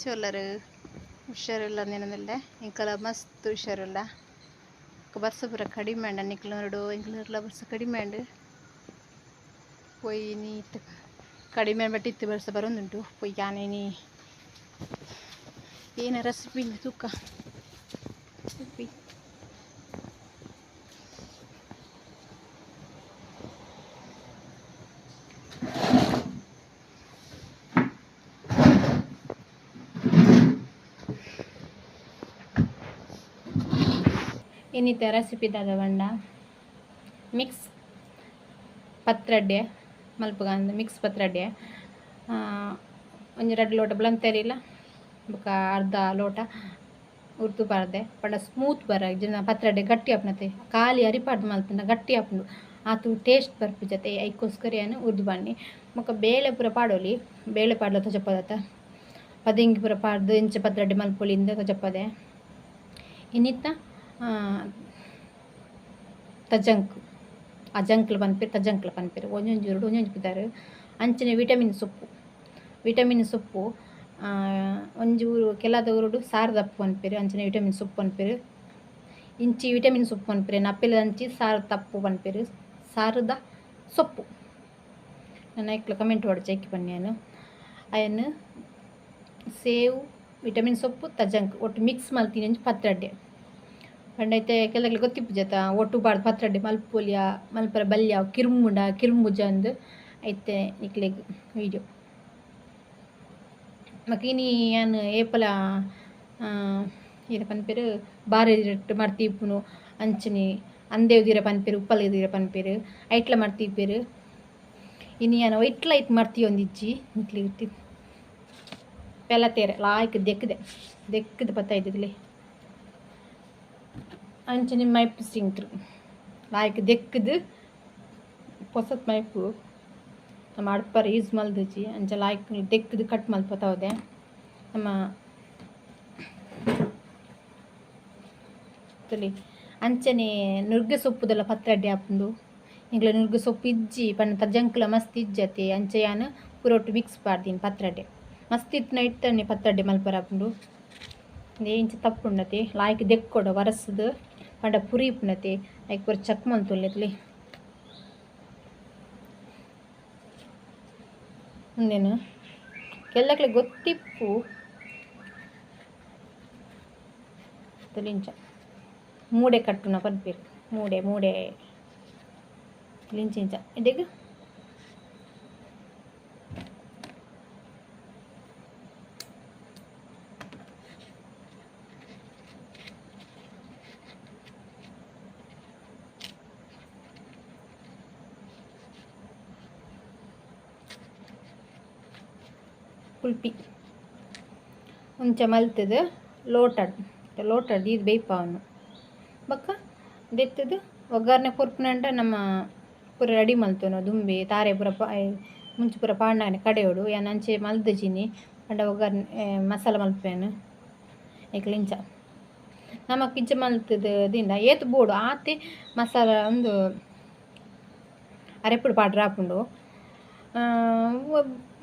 ಚೋಲರ್ ಹುಷಾರಿಲ್ಲ ನೆನದಲ್ಲೇ ಇಂಕಲ ಮಸ್ತ್ ಹುಷಾರಿಲ್ಲ. ಬರ್ಸ ಪೂರ ಕಡಿಮೆ ಅಂಡ ನಿಕ್ಲನೋಡು ಇಂಕ್ಲರ್ಲ ಬರ್ಸ ಕಡಿಮೆ ಅಂಡ್ ಪೊಯ್ ನೀ ಕಡಿಮೆ ಬಟ್ ಇತ್ತು ಬರ್ಸ ಬರೋದುಂಟು. ಪೊಯ್ ಯಾನೇನಿ ಏನ ರೆಸಿಪಿ ತೂಕ ರೆಸಿಪಿ ಇನ್ನಿತ ರೆಸಿಪಿ ತಗೊಂಡ ಮಿಕ್ಸ್ ಪತ್ರಡ್ಡೆ ಮಲ್ಪಗಂದು ಮಿಕ್ಸ್ ಪತ್ರಡ್ಡೆ. ಒಂದು ಎರಡು ಲೋಟ ಬುಲಂತೆರಿಲ ಬೊಕ ಅರ್ಧ ಲೋಟ ಉರ್ದು ಬರದೆ. ಪಂಡ ಸ್ಮೂತ್ ಬರ ಜನ ಪತ್ರಡ್ಡೆ ಗಟ್ಟಿ ಆಪುನತೆ. ಖಾಲಿ ಅರಿಪಾಡು ಮಲ್ತನ ಗಟ್ಟಿ ಆಪುಂಡು ಆತು ಟೇಸ್ಟ್ ಬರ್ಪು ಜೊತೆ ಐಕೋಸ್ಕರ ಏನು ಉರ್ದು ಬನ್ನಿ. ಮಕ್ಕ ಬೇಳೆ ಪೂರ ಪಾಡೋಲಿ. ಬೇಳೆ ಪಾಡ್ಲ ತೊಜಪ್ಪದತ್ತ ಪದಿಂಗಿ ಪೂರ ಪಾಡ್ದು, ಇಂಚ ಪತ್ರಡ್ಡೆ ಮಲ್ಪೊಲಿಂದ ತೊಜಪ್ಪದೆ ಇನ್ನಿತ್ತ? ತಜಂಕ್ ಅಜಂಕ್ಲು ಪನ್ಪೆರ್ ತಜಂಕ್ಲು ಪನ್ಪೆರ್ ಒಂಜೊಂಜಿ ಎರಡು ಒಂಜೊಂಜಿ ಬಿದ್ದಾರೆ. ಅಂಚನೆ ವಿಟಮಿನ್ ಸೊಪ್ಪು. ವಿಟಮಿನ್ ಸೊಪ್ಪು ಒಂಜಿ ಉರುಡು ಸಾರದಪ್ಪು ಪನ್ಪೆರ್ ಅಂಚನೆ ವಿಟಮಿನ್ ಸೊಪ್ಪು ಪನ್ಪೆರ್ ಇಂಚಿ ವಿಟಮಿನ್ ಸೊಪ್ಪು ಪನ್ಪೆರ್ ನಪ್ಪೆಲ ಅಂಚಿ ಸಾರು ತಪ್ಪು ಪನ್ಪೆರ್ ಸಾರದ ಸೊಪ್ಪು. ನನ್ನ ಐಕ್ಲ ಕಮೆಂಟ್ ಮಾಡಿ ಚೈಕಿ ಬನ್ನಿ ನಾನು ಅಯನ್ನು ಸೇವು, ವಿಟಮಿನ್ ಸೊಪ್ಪು ತಜಂಕ್ ಒಟ್ಟು ಮಿಕ್ಸ್ ಮಲ್ತೀನಿ ಪತ್ರಡ್ಡೆ ಪಂಡೈತೆ ಕೆಲಗಲ ಗೊತ್ತಿಪ್ಪು ಜತ ಒಟ್ಟು ಪಾಡ್ ಪತ್ರಡ್ಡೆ, ಮಲ್ಪೊಲಿಯ, ಮಲ್ಪರ ಬಲ್ಯ, ಕಿರ್ಮುಂಡ, ಕಿರ್ಮುಜ ಅಂದು ಐತೆ ನಿಕ್ಲೆಗ್ ವೀಡಿಯೋ ಮಕಿನಿ ಯಾನ್ ಏಪಲ ಏನ ಪನ್ಪೆರ್ ಬಾರೆದಿರಟ್ ಮರ್ತಿಪ್ಪುನು ಅಂಚನೆ, ಅಂದೇವ್ದಿರ ಪನ್ಪೆರ್ ಉಪ್ಪಲೆದಿರ ಪನ್ಪೆರ್ ಐಟ್ಲ ಮರ್ತಿಪ್ಪೆರ್ ಇನ್ನು ಏನು ಒಯ್ಟ್ಲ ಐತ್ ಮರ್ತಿ ಒಂದಿಜ್ಜಿ ನಿಕ್ಲೆಗ್ ಪೆಲತೇರೆ ಲಾಯ್ಕ್ ದೆಕ್ಕದೆ, ದೆಕ್ಕದ ಪತ್ತಾಯ್ತದ್ಲೆ ಅಂಚನೆ ಮೈಪ್ ಸಿಂಕ್ರು. ಲಾಯ್ಕ್ ದೆಕ್ಕದು ಪೊಸತ್ ಮೈಪು. ನಮ್ಮ ಅಡ್ಪರ ಯೂಸ್ ಮಲ್ದಜಿ ಅಂಚ ಲಾಯ್ಕ್ ದೆಕ್ಕದು ಕಟ್ ಮಲ್ಪತ್ತವದೆ ನಮ್ಮ ತಲಿ, ಅಂಚನೆ ನುಗ್ಗೆ ಸೊಪ್ಪುದೆಲ್ಲ ಪತ್ರಡ್ಡೆ ಆಪುಂಡು. ಈಗಲ ನುಗ್ಗೆ ಸೊಪ್ಪು ಇಜ್ಜಿ ಪಂಡ ತಜಂಕ್ಲ ಮಸ್ತ್ ಇಜ್ಜತೆ, ಅಂಚ ಯಾನ್ ಪುರೊಟ್ಟು ಮಿಕ್ಸ್ ಪಾಡ್ದೀನಿ ಪತ್ರಡ್ಡೆ ಮಸ್ತ್ ಇತ್ತನ ಇಟ್ಟನೆ ಪತ್ರಡ್ಡೆ ಮಲ್ಪರ ಆಪುಂಡು ಇಂಚ ತಪ್ಪುಂಡತೆ, ಲಾಯ್ಕ್ ದೆಕ್ಕೊಡು ವರಸದು ಪಂಡ ಪುರಿ ಇಪ್ಪುನತೆ ಐಕ್ ಪೂರ ಚಕ್ ಮಲ್ತೊಲ್ಲೆತ್ಲಿ ಮುಂದೇನು ಎಲ್ಲಕ್ಲೆ ಗೊತ್ತಿಪ್ಪು. ಲಿಂಚ ಮೂಡೆ ಕಟ್ಟುನ ಪನ್ಪೇರು ಮೂಡೆ ಮೂಡೆ. ಲಿಂಚಿಂಚ. ಇದೀಗ? ಕುಲ್ಪಿ ಒಂಚ ಮಲ್ತದು ಲೋಟಡ್. ಲೋಟಡ್ ಇದು ಬೇಯ್ಪಾವನು ಬಕ್ಕ ದೆತ್ತದು ಒಗ್ಗರಣೆ ಕೊರ್ಪುನಂಡ ನಮ್ಮ ಪೂರ ರೆಡಿ ಮಲ್ತುನು ದುಂಬಿ ತಾರೆ ಪುರ ಮುಂಚೆ ಪೂರ ಪಾಂಡಾನೆ ಕಡೆಯೋಡು. ಯಾನ್ ಅಂಚೆ ಮಲ್ದಜಿನಿ ಪಂಡ ಒಗ್ಗರಣೆ ಮಸಾಲ ಮಲ್ಪೇನು. ಈಗ ಲಿಂಚ. ನಮಕ್ ಇಂಚ ಮಲ್ತದ ದಿಂದ ಏತ್ ಬೋಡು, ಆತೆ ಮಸಾಲ ಒಂದು ಅರೆಪುಡು ಪಾಡ್ರ ಆಪುಂಡು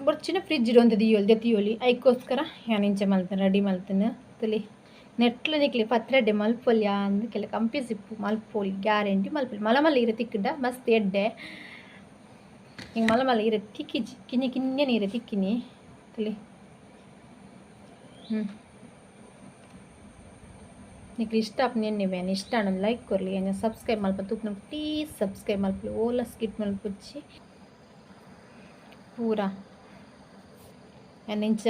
ಬೊರ್ಚಿನ ಫ್ರಿಡ್ಜ್ ಒಂದು ದಿಯೋಲಿ ದೆತ್ತಿಯೋಲಿ ಐಕೋಸ್ಕರ ಯಾನ್ ಇಂಚ ಮಲ್ತೇನೆ ರೆಡಿ ಮಲ್ತೇನೆ ತಲಿ ನೆಟ್ಲ ನಿಕ್ಲಿ ಪತ್ರಡ್ಡೆ ಮಲ್ಪೊಲ್ಯ ಅಂದ್ ಕೆಲ ಕಂಪಿ ಸಿಪ್ಪು ಮಲ್ಪೊಲಿ ಗ್ಯಾರಂಟಿ ಮಲ್ಪೊಲಿ ಮಲ ಮಲ್ಲ ಇರ ತಿಕ್ಕಡ ಮಸ್ತ್ ಎಡ್ಡೆ ಹಿಂಗೆ ಮಲ ಮಲ್ಲ ಇರ ತಿಕ್ಕಿಜಿ ಕಿನ್ನೆ ಕಿನ್ನೆ ನೀರು ತಿಕ್ಕಿನಿ ತಲಿ ಹ್ಞೂ నీకు ఇష్ట నేను నేను ఇష్టాను లైక్ కొరలి నేను subscribe మల్ప తూపు please subscribe మల్పలి Ola skit మల్ప వచ్చి ಇಂಚ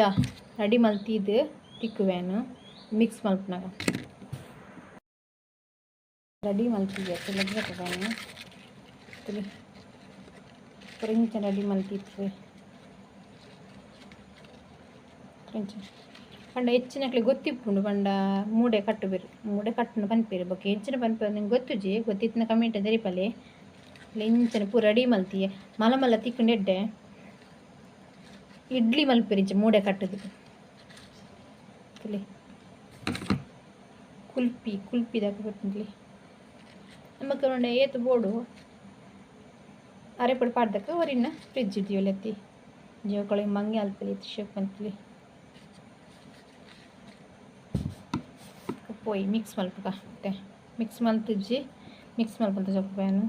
ರೆಡಿ ಮಲ್ತಿದ್ದು, ತಿಕ್ಕುವೇನು ಮಿಕ್ಸ್ ಮಲ್ಪನಾಗ. ರೆಡಿ ಮಲ್ತಿದ್ದೆ ತೆಲಗ್ಬೇಕೇನು ತಿಳಿ ಫ್ರೆಂಚ್ ರೆಡಿ ಮಲ್ತಿತ್ತು ಫ್ರೆಂಚ್ ಪಂಡ ಹೆಚ್ಚಿನಕ್ಲೆ ಗೊತ್ತಿಪ್ಪುಂಡು, ಪಂಡ ಮೂಡೆ ಕಟ್ಟು ಬೇರು ಮೂಡೆ ಕಟ್ಟನ ಪನ್ಪೇರು ಬಗ್ಗೆ ಹೆಚ್ಚಿನ ಪನ್ಪೇರು ನಿಂಗೆ ಗೊತ್ತುಜಿ ಗೊತ್ತಿತ್ತಿನ ಕಮೆಂಟ್ ದರಿಪಲೆ ಲೆಂಚನ ಪೂರ ರೆಡಿ ಮಲ್ತಿಯೇ. ಮಲ ಮಲ ತಿಕ್ಕೊಂಡು ಎಡ್ಡೆ. ಇಡ್ಲಿ ಮಲ್ಪೆರಿಂಚ ಮೂಡೆ ಕಟ್ಟದು ಕುಲ್ಪಿ ಕುಲ್ಪಿ ದಾಕ ಬರ್ತಂದ್ಲಿ ನಮಕ್ ನೋಡ ಏತು ಬೋಡು ಅರೆಪಡು ಪಾಡ್ದಕ್ಕ ಅವರಿನ್ನ ಫ್ರಿಜ್ ಇದೆಯಲ್ಲ ಎತ್ತಿ ಜೀವಕೊಳಗೆ ಮಂಗೆ ಅಲ್ಪಲಿ ಎತ್ತಿ ಶೇಪ್ ಅಂತಲಿ ಪೋಯಿ ಮಿಕ್ಸ್ ಮಲ್ಪಕ. ಮತ್ತೆ ಮಿಕ್ಸ್ ಮಲ್ತಿಜ್ಜಿ ಮಿಕ್ಸ್ ಮಲ್ಪಂತ ಜಪ್ಪೇನು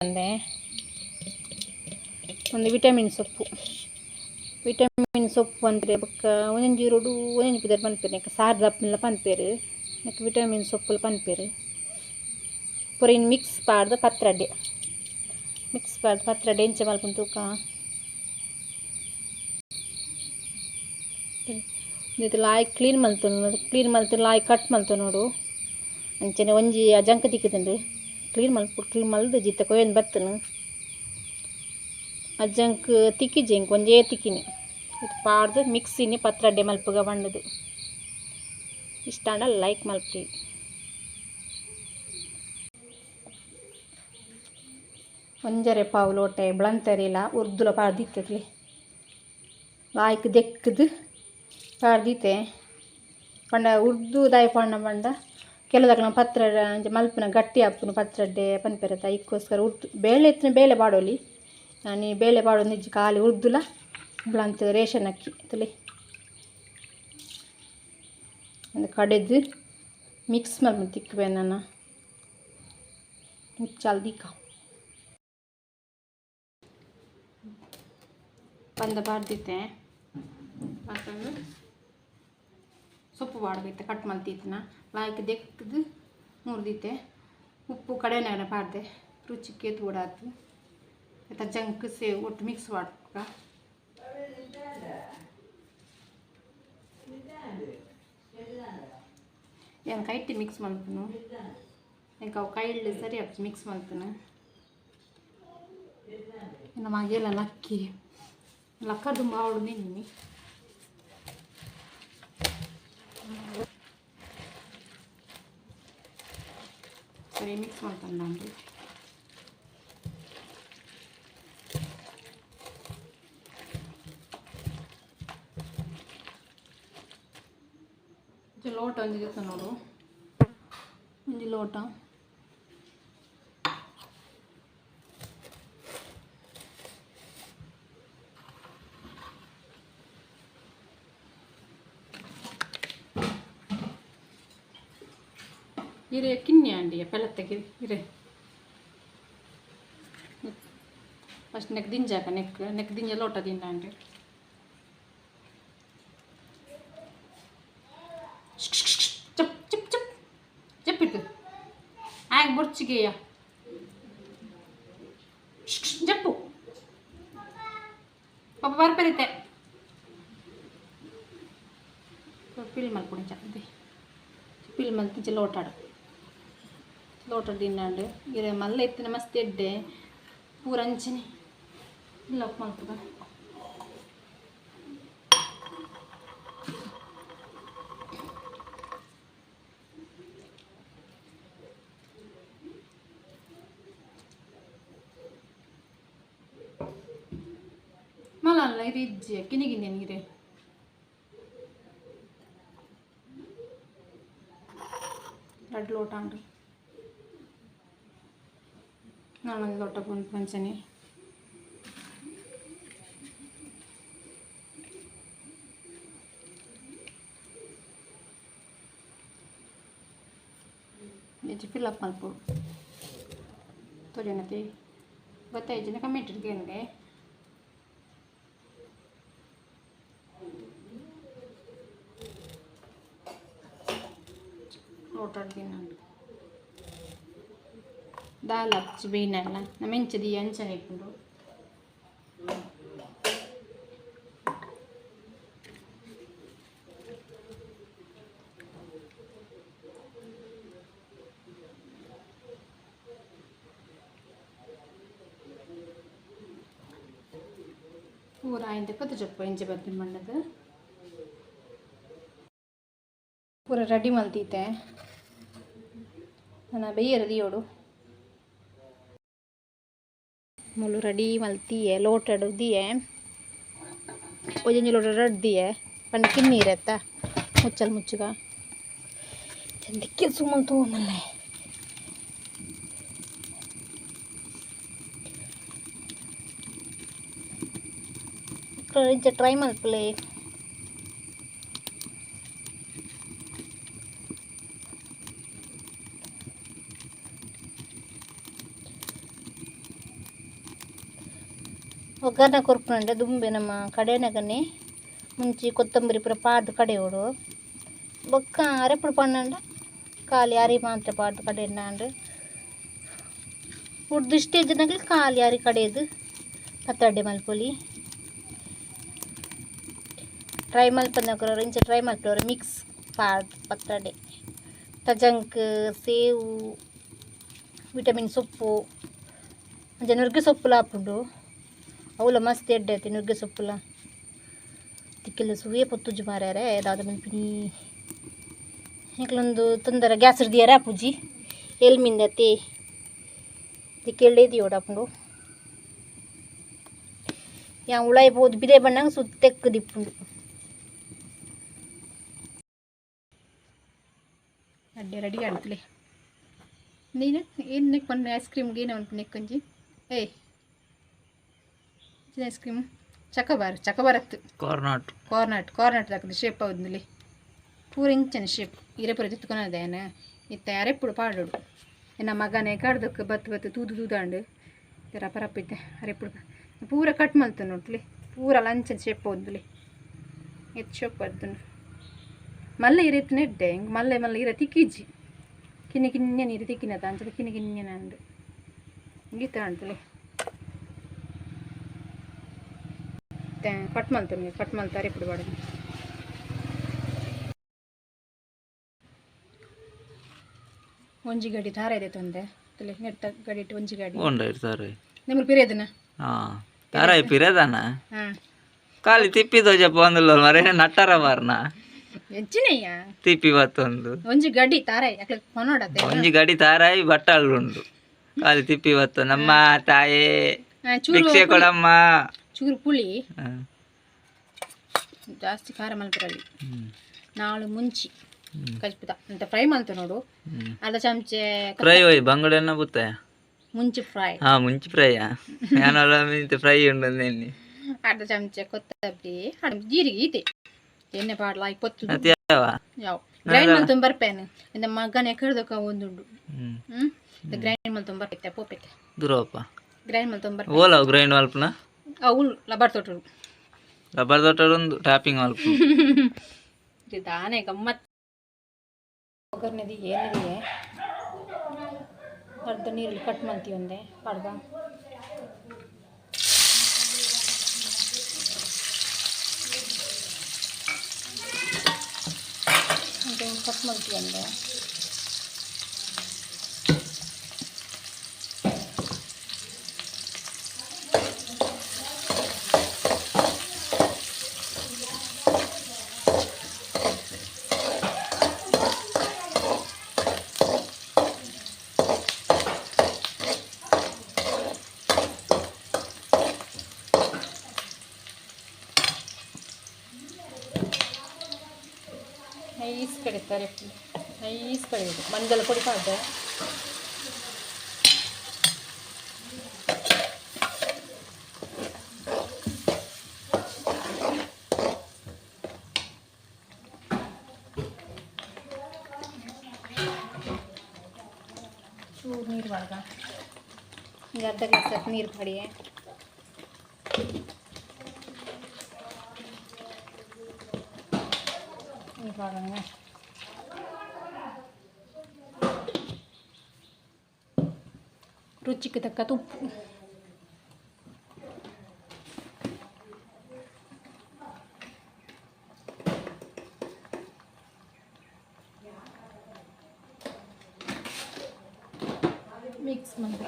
ಅಂದೆ ಒಂದು ವಿಟಮಿನ್ ಸೊಪ್ಪು. ವಿಟಮಿನ್ ಸೊಪ್ಪು ಅಂದರೆ ಬೊಕ್ಕ ಒಂದೊಂದು ರೋಡು ಒಂದೊಂದು ಪಿದರ್ ಪನ್ಪೇರು ಯಾಕೆ ಸಾರು ದಪ್ಪನೆಲ್ಲ ಪನ್ಪೇರು ನೆಕ್ಕ ವಿಟಮಿನ್ ಸೊಪ್ಪುಲು ಪನ್ಪೇರು ಪೂರ ಮಿಕ್ಸ್ ಪಾಡ್ದು ಪತ್ರಡ್ಡೆ. ಮಿಕ್ಸ್ ಪಾಡ್ದು ಪತ್ರಡ್ಡೆ ಎಂಚೆ ಮಲ್ಕೊಂಡು ತೂಕ. ಇದು ಲಾಯ್ ಕ್ಲೀನ್ ಮಲ್ತು ಕ್ಲೀನ್ ಮಲ್ತು ಲಾಯ್ ಕಟ್ ಮಲ್ತು ನೋಡು. ಅಂಚನೆ ಒಂಜಿ ಜಂಕ ರೀ ಕ್ಲೀನ್ ಮಲ್ಪು ಕ್ಲೀನ್ ಮಲ್ದು ಜಿತ್ತ ಕೊಯ್ಯೊಂದು ಬತ್ತನು. ಅಜ್ಜಂಕ್ ತಿಕ್ಕಿ ಜಿಂಕ್ ಒಂಜೇ ತಿಕ್ಕಿನಿ. ಇದು ಪಾಡ್ದು ಮಿಕ್ಸಿನಿ ಪತ್ರಡ್ಡೆ ಮಲ್ಪಗ ಬಣ್ಣದು. ಇಷ್ಟ ಲೈಕ್ ಮಲ್ಪಿ ಒಂಜರೆ ಪಾವು ಲೋಟೆ ಬಳಂತರಿಲ್ಲ ಉರ್ದುಲ ಪಾಡ್ದಿತ್ತಕ್ಲಿ ಲಾಯ್ಕ್ ದೆಕ್ಕದು ಪಾಡ್ದಿತ್ತೆ. ಪಂಡ ಉರ್ದು ದಾಯ ಪಣ್ಣ ಪಂಡ ಕೆಲದಕ್ಲ ಪತ್ರ ಮಲ್ಪನ ಗಟ್ಟಿ ಆಪುನ ಪತ್ರಡ್ಡೆ ಪನ್ಪೆರತ. ಇಕ್ಕೋಸ್ಕರ ಉರ್ದು, ಬೇಳೆ ಎತ್ತಿನ ಬೇಳೆ ಪಾಡೋಲಿ ನಾನು ಈ ಬೇಳೆ ಪಾಡೋ ನಿಜ ಖಾಲಿ ಬ್ಳಂತ ರೇಷನ್ ಅಕ್ಕಿ ತಲೆ ಒಂದು ಕಡೆದು ಮಿಕ್ಸ್ ಮಲ್ಪು ತಿಕ್ಕಬೇ ನಾನು. ಮುಚ್ಚಾಲ್ ಕಾ ಪಂದ ಪಾಡ್ದಿತ್ತೆ ಮತ್ತೊಂದು ಸೊಪ್ಪು ಬಾಡ್ದೈತೆ ಕಟ್ ಮಲ್ತಿತ್ತನ ಲಾಯ್ಕ್ ದೆಕ್ಕದು ಮುರಿದಿತ್ತೆ. ಉಪ್ಪು ಕಡೆನೇ ಪಾಡ್ದೆ ರುಚಿಗೆ ತೂಡಾತು ಆಯ್ತಾ ಜಂಕ್ ಸೇವ್ ಒಟ್ಟು ಮಿಕ್ಸ್ ಮಾಡ್ಬೇಕ ಏನು ಕೈಟಿ ಮಿಕ್ಸ್ ಮಾಡ್ತೀನಿ ಎಂಕ ಅವು ಕೈಯಲ್ಲಿ ಸರಿ ಆಗ್ತದೆ ಮಿಕ್ಸ್ ಮಾಡ್ತೀನಿ ನಮ್ಮ ಹಾಗೆಲ್ಲ ನಕ್ಕಿ ಲಕ್ಕದು ಮಾವಳು ನಿನ್ನಿ ಸರಿ ಮಿಕ್ಸ್ ಮಾಡ್ತಾನೆ ನಾನು ಇದು ಲೋಟ ಒಂದು ಜೊತೆ ನೋಡು ಒಂದು ಲೋಟ ಇರೆ ಕಿನ್ನೆ ಅಂಡಿ ಪೆಲತ್ತಗೆ ಇರೆ ಫಸ್ಟ್ ನೆಕ್ ದಿಂಜಾಕ ನೆಕ್ ನೆಕ್ ದಿಂಜ ಲೋಟ ದಿಂಡ ಆಗ ಬುರ್ಚಿಗೆಯ ಜಪ್ಪು. ಪಾಪ ಬರ್ಪರಿತೆ ಪಿಲ್ ಮಲ್ಕೊಡಿ ಚಪ್ಪದೆ ಪಿಲ್ ಮಲ್ತಿಂಚ ಲೋಟಾಡು ಲೋಟ ತಿನ್ನಾಂಡು ಇರ ಮಲ್ಲ ಎತ್ತಿನ ಮಸ್ತ್ ಎಡ್ಡೆ ಪೂರ ಅಂಚನೆ. ಇಲ್ಲ ಮಲ್ಪದ ಮಲ ಕಿನಿ ಕಿನಿಗಿನ್ನೆ ನೀರೆ ಎರಡು ಲೋಟ ಉಂಟು ನಾನೊಂದು ಲೋಟ ಬಂದು ಮಂಚನೆ ಹೆಚ್ಚು ಫಿಲ್ಲಪ್ ಮಲ್ಪು ತೊಳೆನತಿ ಗೊತ್ತಾಯ್ತು ಕಮ್ಮಿ ಇಟ್ಟಿರ್ಗೆ ಲೋಟಾಡ್ ತಿನ್ನಂಡು ದಾಲ್ ಹಚ್ಚಿ ಬೇಯ್ನಲ್ಲ ನಮ್ಮ ಎಂಚದಿ ಅಂಚನೆ ಇಟ್ಕೊಂಡು ಪೂರ ಆಯ್ತು ಪತ್ತು ಚೊಪ್ಪ ಇಂಚೆ ಬರ್ತೀನಿ ಬಣ್ಣದ ಪೂರ ರೆಡಿ ಮಲ್ತೈತೆ ನನ್ನ ಬೇಯರು ದಿಯೋಡು ಮುಳು ರೆಡಿ ಮಲ್ತಿಯೆ ಲೋಟಡು ದಿಯೆ ಒಂಜೊಂಜಿ ಲೋಟ ರಡ್ದಿಯೆ ಪಂಡ ಕಿನ್ನೀರತ್ತ ಮುಚ್ಚಲ್ ಮುಚ್ಚುಗ ಚಂದಿಕ್ಕೆ ಸುಮ್ಮನೆ ತಗೊಂಡಲ್ಲ ಇಂಚ ಟ್ರೈ ಮಲ್ಪಲೆ ಒಗ್ಗರಣ ಕೊರ್ಪುಂಡೆ ದುಂಬೆ ನಮ್ಮ ಕಡೆನಗನೆ ಮುಂಚಿ ಕೊತ್ತಂಬರಿ ಪೂರ ಪಾಡ್ದು ಕಡೆಯೋಡು ಬೊಕ್ಕ ಅರೆಪುಡು ಪನ್ನಂಡ ಖಾಲಿ ಅರಿ ಮಾತ್ರ ಪಾಡ್ದು ಕಡೆಯಂಡು ಉಡ್ದು ಸ್ಟೇಜ್ನಾಗ ಖಾಲಿ ಅರಿ ಕಡೆಯದು ಪತ್ತಡ್ಡೆ ಮಲ್ಪೊಲಿ. ಟ್ರೈ ಮಲ್ಪನಕ್ರವ್ರು ಇಂಚ ಟ್ರೈ ಮಲ್ಪವ್ರು ಮಿಕ್ಸ್ ಪಾಡ್ ಪತ್ತಡೆ ತಜಂಕ್ ಸೇವು ವಿಟಮಿನ್ ಸೊಪ್ಪು ಅಂಚ ಸೊಪ್ಪು ಹಾಪುಂಡು ಅವಲ ಮಸ್ತ್ ಎಡ್ಡೆ ಐತಿ ನುಗ್ಗೆ ಸೊಪ್ಪುಲ ತಿಕ್ಕೆಲ್ಲ ಸುವೇ ಪೊತ್ತುಜಿ ಮಾರ್ಯಾರೆ ದಾದ ಮಲ್ಪಿನಿ ಈಗಲೊಂದು ತೊಂದರೆ ಗ್ಯಾಸ್ ಹಿಡ್ದಿಯಾರ ಪೂಜಿ ಎಲ್ಮಿಂದತಿ ತಿಕ್ಕೆಳ್ಳಿ ಓಡಾಪುಂಡು ಯಾ ಉಳಾಯಿ ಬೋದು ಬಿದೆ ಬಣ್ಣಂಗೆ ಸುತ್ತೆಕ್ಕು ದಿಪ್ಪುಂಡು ಅಡ್ಡೆ ರೆಡಿ ಆಡ್ತಲೆ ನೀನು ಏನು ನೆಕ್ ಬಂದು ಐಸ್ ಕ್ರೀಮ್ಗೆ ಏನು ಅನ್ಕೊಂಡು ನೆಕ್ಕೊಂಜಿ ಏಯ್ ಇದು ಐಸ್ ಕ್ರೀಮು ಚಕಬಾರ್ ಚಕಬಾರತ್ತು ಕಾರ್ನಾಟ್ ಕಾರ್ನಾಟ್ ಕಾರ್ನಾಟ್ ಹಾಕಿದೆ ಶೇಪ್ ಅವ್ರಲ್ಲಿ ಪೂರ ಇಂಚನ ಶೇಪ್ ಇರೇಪುರ ಜೊತ್ಕೊನದೇನು ಇತ್ತ ಯಾರೇ ಪುಡು ಪಾಡೋಡು ನನ್ನ ಮಗನೇ ಕಡ್ದಕ್ಕೆ ಬತ್ತು ಬತ್ತು ತೂದು ತೂದಾಂಡು ರಪ್ಪ ರಪ್ಪ ಇತ್ತೆ ಅರೆ ಪೂರ ಕಟ್ ಮಲ್ತು ನೋಡ್ಲಿ ಪೂರ ಲಂಚನ ಶೇಪ್ ಹೋದ್ಲಿ ಎತ್ತು ಶೇಪ್ ಬರ್ತನು ಮಲ್ಲೆ ಇರತ್ತು ನೆಡ್ಡೆ ಹಿಂಗೆ ಮಲ್ಲೆ ಮಲ್ಲ ಇರ ತಿಕ್ಕಿಜ್ಜಿ ಕಿನ್ನಿ ಕಿನ್ನೆ ನೀರು ತಿಕ್ಕಿನ ಅಂತ ಕಿನ್ನಿ ಕಿನ್ನೆ ನಂಡು ಗೀತ ಅಂಟಲಿ ಕಟ್ ಮಲ್ತು ಕಟ್ ಮಲ್ತು ఇప్పుడు ಬಾಡೋದು ಒಂಜಿ ಗಡಿ ತಾರ ಇದೆ ತೊಂದೆ. ತಲೆ ನೆಟ್ಟ ಗಡಿ ಇಟ್ಟು ಒಂಜಿ ಗಡಿ ಉಂಡ ಇರ್ತಾರೆ ನಿಮ್ಗೆ ಪಿರೇದನ ಹಾ ತಾರಾಯಿ ಪಿರೇದನ ಹಾಂ. ಕಾಲಿ ತಿಪ್ಪಿದೋ ದೋಜ ಒಂದಿಲ್ಲ ಮರೆ ನಟ್ಟರ ಮಾರ್ನ? ಹೆಚ್ಚಿನಯ್ಯ. ತಿಪ್ಪಿ ಬತ್ತೊಂದು ಒಂಜಿ ಗಡಿ ತಾರ ಯಾಕೆ ಕೊನೋಡತ್ತೆ ಒಂಜಿ ಗಡಿ ತಾರಾಯಿ ಬಟ್ಟಲ್ ಉಂಡು ಕಾಲಿ ತಿಪ್ಪಿ ಬತ್ತು ನಮ್ಮ ತಾಯೇ. ಭಿಕ್ಷೆ ಕೊಡಮ್ಮ. ಚೂರು ಪುಳಿ. ಜಾಸ್ತಿ ಖಾರ ಮಲ್ಪರಲ್ಲಿ ನಾಳು ಮುಂಚಿ ಕಜ್ಪುದ ಅಂತ ಫ್ರೈ ಮಾಡ್ತೇವೆ ನೋಡು. ಅರ್ಧ ಚಮಚೆ ಫ್ರೈ ಹೋಯ್ ಬಂಗಡೆನ ಬುತ್ತೆ? ಮುಂಚಿ ಫ್ರೈ. ಹಾ ಮುಂಚಿ ಫ್ರೈ ನಾನು ಫ್ರೈ ಉಂಡು ಅರ್ಧ ಚಮಚೆ ಕೊತ್ತಂಬರಿ ಜೀರಿಗೆ ಇದೆ. ಎಣ್ಣೆ ಪಾಡ್ಲ ಈ ಕೊತ್ತು ಯಾವ? ಗ್ರೈಂಡ್ ಮಲ್ ತುಂಬ ಬರ್ಪೇನು. ಇಂದ ಮಗನ ಎಕರ್ದಕ್ಕ ಒಂದುಂಡು ಹ್ಮ್. ಗ್ರೈಂಡ್ ಮಲ್ತು ತುಂಬ ಬರ್ಪೈತೆ ಪೋಪೈತೆ ದುರಪ್ಪ ಗ್ರೈಂಡ್ ಮಲ್ತು ತುಂಬ ಗ್ರೈಂಡ್ ಮಲ್ಪನ? ಅವಳು ಲಬಾರ್ ತೊಟ್ಟರು ರಬ್ಬರ್ ದೊಟ್ಟರೊಂದು ಟ್ಯಾಪಿಂಗ್ ಮಲ್ಪ ಇದಾನೆ ಗಮ್ಮತ್. ಒಗ್ಗರ್ನೆದಿ ಏನಿದೆ? ಅರ್ಧ ನೀರಲ್ಲಿ ಕಟ್ ಮಾಡ್ತೀವಿ ಒಂದೆ ಪಾಡ್ಗ. ಕಟ್ ಮಾಡ್ತೀವಿ ಒಂದೆ ನೈಸ್ ಕಡಿತಾರೆ ನೈಸ್ ಕಡಿಯೋದು ಮಣ್ಣೆಲ್ಲ ಪುಡಿ ಪಾಡ್ದೆ ಚೂರು ನೀರು ಬಾಳ್ಗ ಈಗ ಅರ್ಧ ಗ್ಲಾಸ್ ನೀರು ಪಡಿಯೆ ಇವಾಗ ರುಚಿಗೆ ತಕ್ಕ ತುಪ್ಪು ಮಿಕ್ಸ್ ಮಾಡಿ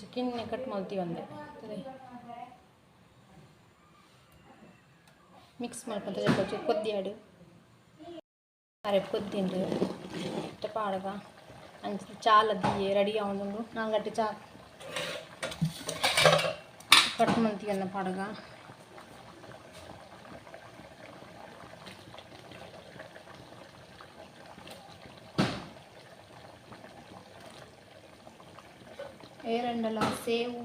ಚಿಕನ್ ಕಟ್ ಮಾಡ್ತೀವಿ ಒಂದೆ ಮಿಕ್ಸ್ ಮಾಡ್ಕೊಂತ ಸ್ವಲ್ಪ ಕೊದ್ದಿ ಆಡು ಅರೆ ಕೊದ್ದಿಂಡು ಪಾಡಗ ಅಂಚ ಚಾಲದಿ ರೆಡಿ ಆವೊಂದು ನಾಲ್ಗಂಟೆ ಚಾ ಕಟ್ ಮಾಡ್ತೀವಿ ಅನ್ನ ಪಾಡಗ ಏರಂಡಲ ಸೇವು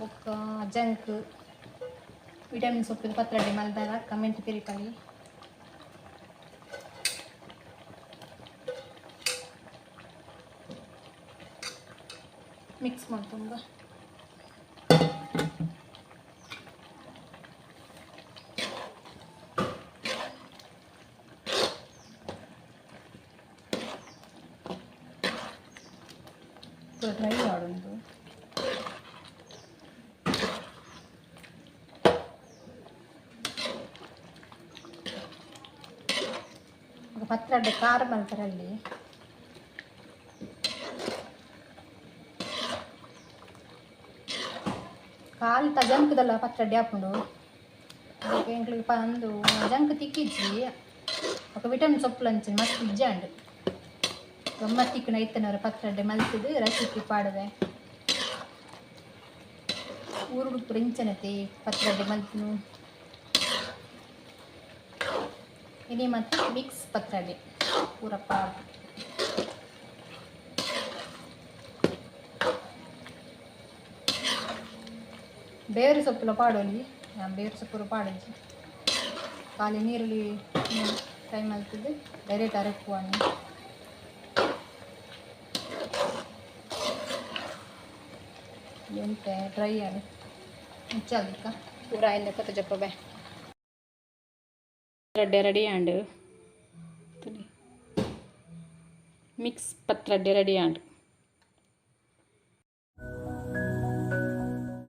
ಬೊಕ್ಕ ಜಂಕ್ ವಿಟಮಿನ್ ಸೊಪ್ಪಿನ ಪತ್ರಡಿ ಮಲ್ದಾರ ಕಮೆಂಟ್ ತಿರಿಪಡಿ. ಮಿಕ್ಸ್ ಮಾಡ್ಕೊಂಬ ఒక పత్రడ్డ కారం అంటారండి ಕಾಲಿತ ಜಂಕದಲ್ಲ ಪತ್ರಡ್ಡಿ ಹಾಕೊಂಡು ಅದಕ್ಕೆ ಎಂಕ್ಲಿಗೆ ಪಂದು ಜಂಕ್ ತಿಕ್ಕಿಜ್ಜಿ ఒక ವಿಟಮಿನ್ ಸೊಪ್ಪು ಅಂಚಿ ಮಸ್ತ್ ಇಜ್ಜಾಂಡು ಗಮ್ಮತ್ತಿಕ್ಕನ ಇತ್ತನವ್ರ ಪತ್ರಡ್ಡೆ ಮಲ್ತಿದ್ದು ರಸಿಪಿ ಪಾಡುವೆ ಊರುಡು ಪುರ ಇಂಚನತೆ ಪತ್ರಡ್ಡೆ ಮಲ್ತಿನು ಇನಿ ಮತ್ತು ಮಿಕ್ಸ್ ಪತ್ರೊಡೆ ಪೂರ ಪಾಡು ಬೇರು ಸೊಪ್ಪುಲ ಪಾಡೋಲಿ ಬೇರು ಸೊಪ್ಪು ಪಾಡೋಜಿ ಖಾಲಿ ನೀರುಳ್ಳಿ ಫ್ರೈ ಮಾಡ್ತಿದ್ದು ಡೈರೆಕ್ಟ್ ಅರಕು ಹಣ್ಣು ಎಂತ ಡ್ರೈ ಆಗಿ ಮುಚ್ಚಾದಿಕ್ಕ ಪೂರ ಇಂದ ಕೊತ್ತ ಜಪ್ಪ ಬೇ ಪತ್ರೊಡ್ಡೆ ರೆಡಿ ಆಂಡ್ ಮಿಕ್ಸ್ ಪತ್ರೊಡ್ಡೆ ರೆಡಿ ಆಂಡ್